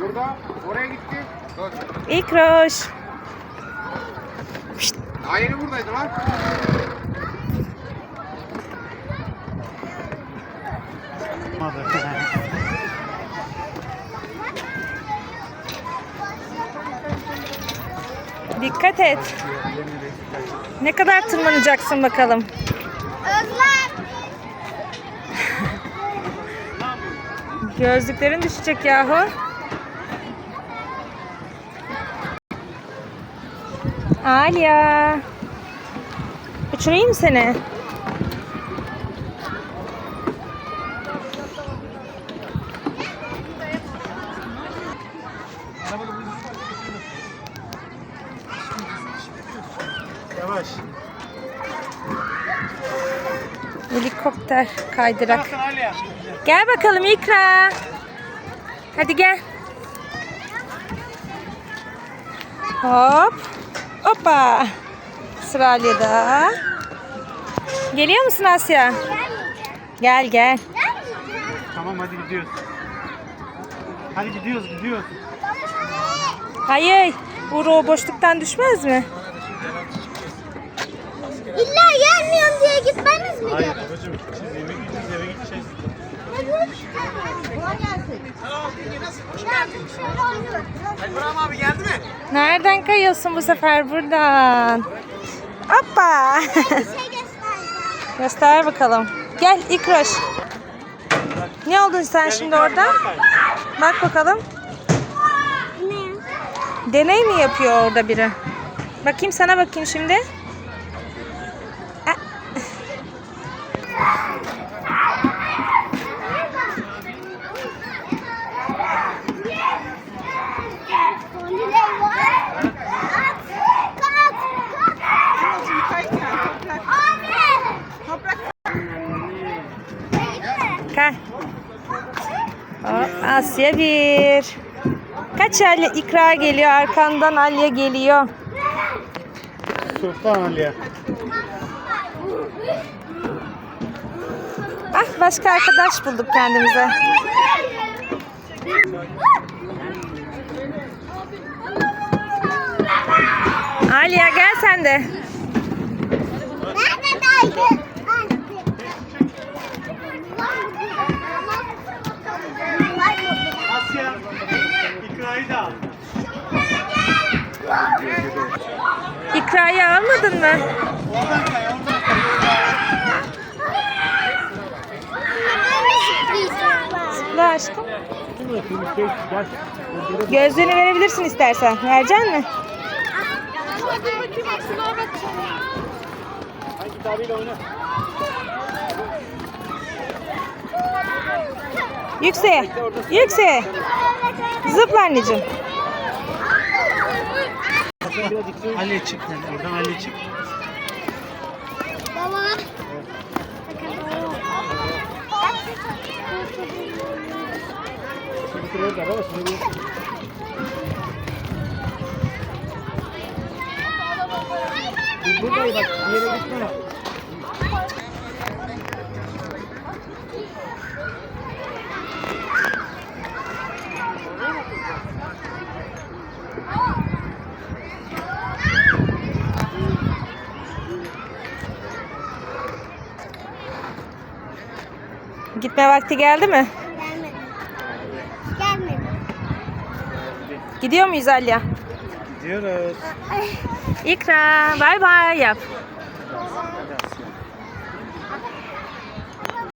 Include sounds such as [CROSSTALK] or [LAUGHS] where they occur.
Burada. Oraya gitti. Dur. İkroş. Daha yeni buradaydı lan. Dikkat et. Ne kadar tırmanacaksın bakalım. Gözlüklerin düşecek yahu. Alya. Uçurayım seni? Yavaş. Helikopter kaydırak. Gel bakalım İkra. Hadi gel. Hop. Hoppa. Sıra Alya'da. Geliyor musun Asya? Gel gel. Tamam hadi gidiyoruz. Hadi gidiyoruz gidiyoruz. Hayır. Uğur o boşluktan düşmez mi? İlla Hayır babacığım. Şimdi eve gideceğiz eve gideceğiz. İbrahim abi geldi mi? Nereden kayıyorsun bu sefer buradan? Hoppa. [LAUGHS] Göster bakalım. Gel İkroş. Ne oldun sen şimdi orada? Bak bakalım. Deney mi yapıyor orada biri? Bakayım sana bakayım şimdi. Hop, Asya bir. Kaç Alya ikra geliyor arkandan Alya geliyor. Sultan Aliye. Ah başka arkadaş bulduk kendimize. Alya gel sen de. Asya. İkra'yı da al. İkrayı almadın mı? Oradan aşkım. Gözlüğünü verebilirsin istersen. Verecek mi? Hangi kitabıyla oyna? Yükseğe. Yükseğe. Zıpla anneciğim. Ali çık. Oradan Ali çık. Baba. Şurada. Buradayım bak bir yere gitme. Gitme vakti geldi mi? Gelmedi. Gelmedi. Gidiyor muyuz Alya? Gidiyoruz. İkra bay bay yap.